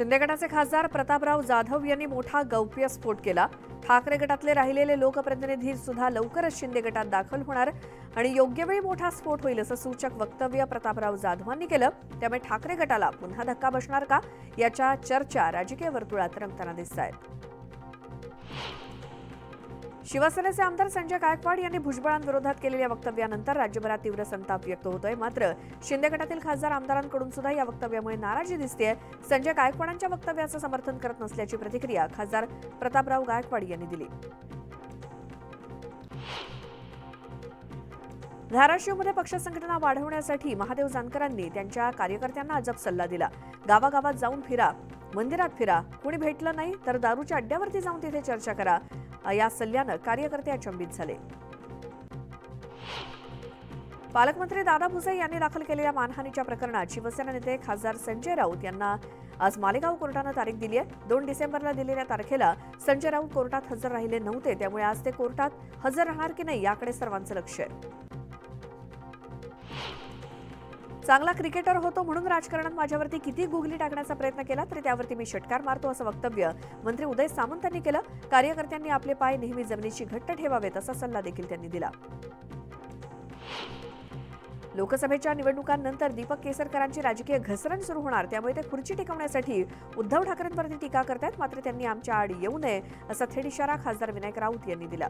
शिंदे गटाचे खासदार प्रतापराव जाधव यांनी मोठा गौप्यस्फोट केला. ठाकरे गटातले राहिलेले लोकप्रतिनिधी सुद्धा लवकरच शिंदे गटात दाखल होणार आणि योग्य वेळी मोठा स्फोट होईल असं सूचक वक्तव्य प्रतापराव जाधवांनी केलं. त्यामुळे ठाकरे गटाला पुन्हा धक्का बसणार का? याच्या चर्चा राजकीय वर्तुळात रंगताना दिसत आहेत शिवसेनेचे आमदार संजय गायकवाड यांनी भुजबळांविरोधात केलेल्या वक्तव्यानंतर राज्यभरात तीव्र संताप व्यक्त होतोय. मात्र शिंदे गटातील खासदार आमदारांकडून सुद्धा या वक्तव्यामुळे नाराजी दिसतेय. संजय गायकवाडांच्या वक्तव्याचं समर्थन करत नसल्याची प्रतिक्रिया खासदार प्रतापराव गायकवाड यांनी दिली. धाराशिवमध्ये पक्ष संघटना वाढवण्यासाठी महादेव जानकरांनी त्यांच्या कार्यकर्त्यांना अजब सल्ला दिला. गावागावात जाऊन फिरा मंदिरात फिरा. कुणी भेटलं नाही तर दारूच्या अड्ड्यावरती जाऊन तिथे चर्चा करा. या सल्ल्यानं कार्यकर्ते अचंबित झाले. पालकमंत्री दादा भुसे यांनी दाखल केलेल्या मानहानीच्या प्रकरणात शिवसेना नेते खासदार संजय राऊत यांना आज मालेगाव कोर्टानं तारीख दिली आहे. दोन डिसेंबरला दिलेल्या तारखेला संजय राऊत कोर्टात हजर राहिले नव्हते. त्यामुळे आज ते कोर्टात हजर राहणार की नाही याकडे सर्वांचं लक्ष आहे. चांगला क्रिकेटर होतो म्हणून राजकारणात माझ्यावरती किती गुगली टाकण्याचा प्रयत्न केला तरी त्यावरती मी षटकार मारतो असं वक्तव्य मंत्री उदय सामंत यांनी केलं. कार्यकर्त्यांनी आपले पाय नेहमी जमिनीची घट्ट ठेवावेत असा सल्ला देखील त्यांनी दिला. लोकसभेच्या निवडणुकांनंतर दीपक केसरकरांची राजकीय घसरण सुरू होणार त्यामुळे ते खुर्ची टिकवण्यासाठी उद्धव ठाकरेंवरती टीका करतायत मात्र त्यांनी आमच्या आड येऊ नये असा थेट इशारा खासदार विनायक राऊत यांनी दिला.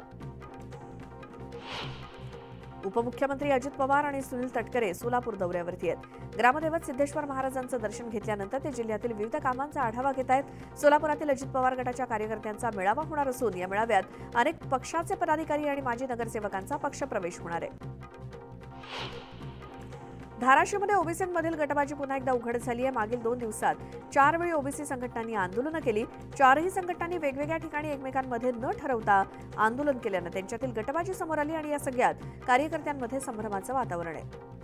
उपमुख्यमंत्री अजित पवार आणि सुनील तटकरे सोलापूर दौऱ्यावरती आहेत. ग्रामदैवत सिद्धेश्वर महाराजांचं दर्शन घेतल्यानंतर ते जिल्ह्यातील विविध कामांचा आढावा घेत आहेत. सोलापुरातील अजित पवार गटाच्या कार्यकर्त्यांचा मेळावा होणार असून या मेळाव्यात अनेक पक्षाचे पदाधिकारी आणि माजी नगरसेवकांचा पक्षप्रवेश होणार आहे. धाराशिवमध्ये ओबीसीमधील गटबाजी पुन्हा एकदा उघड झाली आहे. मागील दोन दिवसात चार वेळी ओबीसी संघटनांनी आंदोलनं केली. चारही संघटनांनी वेगवेगळ्या ठिकाणी एकमेकांमध्ये न ठरवता आंदोलन केल्यानं त्यांच्यातील गटबाजी समोर आली आणि या सगळ्यात कार्यकर्त्यांमध्ये संभ्रमाचं वातावरण आहे.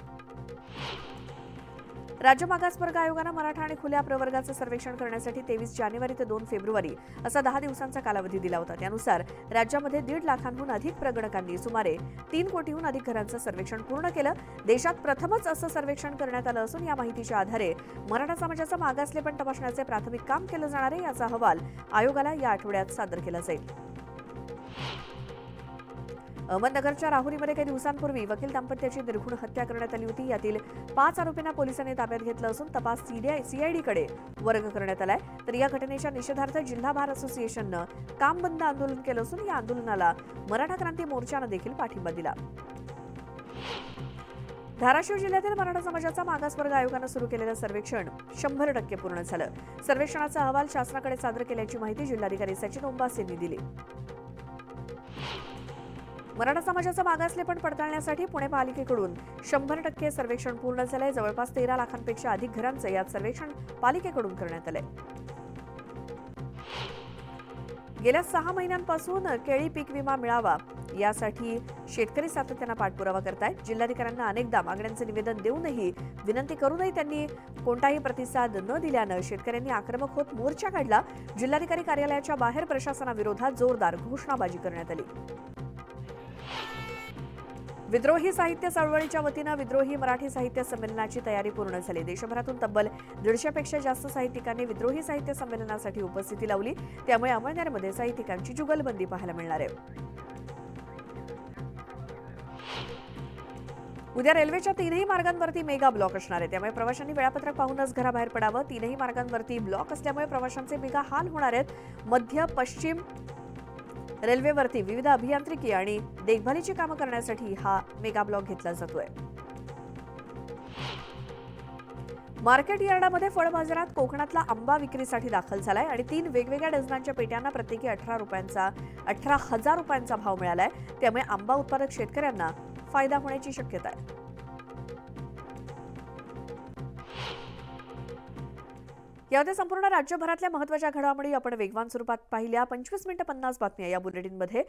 राज्य मागासवर्ग आयोगानं मराठा आणि खुल्या प्रवर्गाचं सर्वेक्षण करण्यासाठी तेवीस जानेवारी ते दोन फेब्रुवारी असा दहा दिवसांचा कालावधी दिला होता. त्यानुसार राज्यामध्ये दीड लाखांहून अधिक प्रगणकांनी सुमारे तीन कोटीहून अधिक घरांचं सर्वेक्षण पूर्ण केलं. देशात प्रथमच असं सर्वेक्षण करण्यात आलं असून या माहितीच्या आधारे मराठा समाजाचं मागासलेपण तपासण्याचे प्राथमिक काम केलं जाणार आहे याचा अहवाल आयोगाला या आठवड्यात सादर केला जाईल. अहमदनगरच्या राहुरीमध्ये काही दिवसांपूर्वी वकील दाम्पत्याची निर्घुण हत्या करण्यात आली होती. यातील पाच आरोपींना पोलिसांनी ताब्यात घेतलं असून तपास सीआयडीकडे वर्ग करण्यात आलाय. तर या घटनेच्या निषेधार्थ जिल्हा बार असोसिएशननं काम बंद आंदोलन केलं असून या आंदोलनाला मराठा क्रांती मोर्चानं देखील पाठिंबा दिला. धाराशिव जिल्ह्यातील मराठा समाजाचा मागासवर्ग आयोगानं सुरू केलेलं सर्वेक्षण शंभर टक्के पूर्ण झालं. सर्वेक्षणाचा अहवाल शासनाकडे सादर केल्याची माहिती जिल्हाधिकारी सचिन ओंबास यांनी दिली. मराठा समाजाचं मागासलेपण पडताळण्यासाठी पुणे पालिकेकडून शंभर टक्के सर्वेक्षण पूर्ण झालंय. जवळपास तेरा लाखांपेक्षा अधिक घरांचं यात सर्वेक्षण पालिकेकडून करण्यात आलंय. गेल्या सहा महिन्यांपासून केळी पीक विमा मिळावा यासाठी शेतकरी सातत्यानं पाठपुरावा करतायत. जिल्हाधिकाऱ्यांना अनेकदा मागण्यांचं निवेदन देऊनही विनंती करूनही त्यांनी कोणताही प्रतिसाद न दिल्यानं शेतकऱ्यांनी आक्रमक होत मोर्चा काढला. जिल्हाधिकारी कार्यालयाच्या बाहेर प्रशासनाविरोधात जोरदार घोषणाबाजी करण्यात आली. विद्रोही साहित्य चळवळीच्या वतीनं विद्रोही मराठी साहित्य संमेलनाची तयारी पूर्ण झाली. देशभरातून तब्बल दीडशेपेक्षा जास्त साहित्यिकांनी विद्रोही साहित्य संमेलनासाठी उपस्थिती लावली. त्यामुळे अमळनेरमध्ये साहित्यिकांची जुगलबंदी पाहायला मिळणार आहे. उद्या रेल्वेच्या तीनही मार्गांवरती मेगा ब्लॉक असणार आहे. त्यामुळे प्रवाशांनी वेळापत्रक पाहूनच घराबाहेर पडावं. तीनही मार्गांवरती ब्लॉक असल्यामुळे प्रवाशांचे मेगा हाल होणार आहेत. मध्य पश्चिम रेल्वेवरती विविध अभियांत्रिकी आणि देखभालीची कामं करण्यासाठी हा मेगा ब्लॉक घेतला जातोय. मार्केट यार्डामध्ये फळ बाजारात कोकणातला आंबा विक्रीसाठी दाखल झालाय आणि तीन वेगवेगळ्या डझनांच्या पेट्यांना प्रत्येकी अठरा रुपयांचा अठरा हजार रुपयांचा भाव मिळालाय. त्यामुळे आंबा उत्पादक शेतकऱ्यांना फायदा होण्याची शक्यता आहे. यामध्ये संपूर्ण राज्यभरातल्या महत्त्वाच्या घडामोडी आपण वेगवान स्वरूपात पाहिल्या. पंचवीस मिनिटं पन्नास बातम्या या बुलेटिनमध्ये.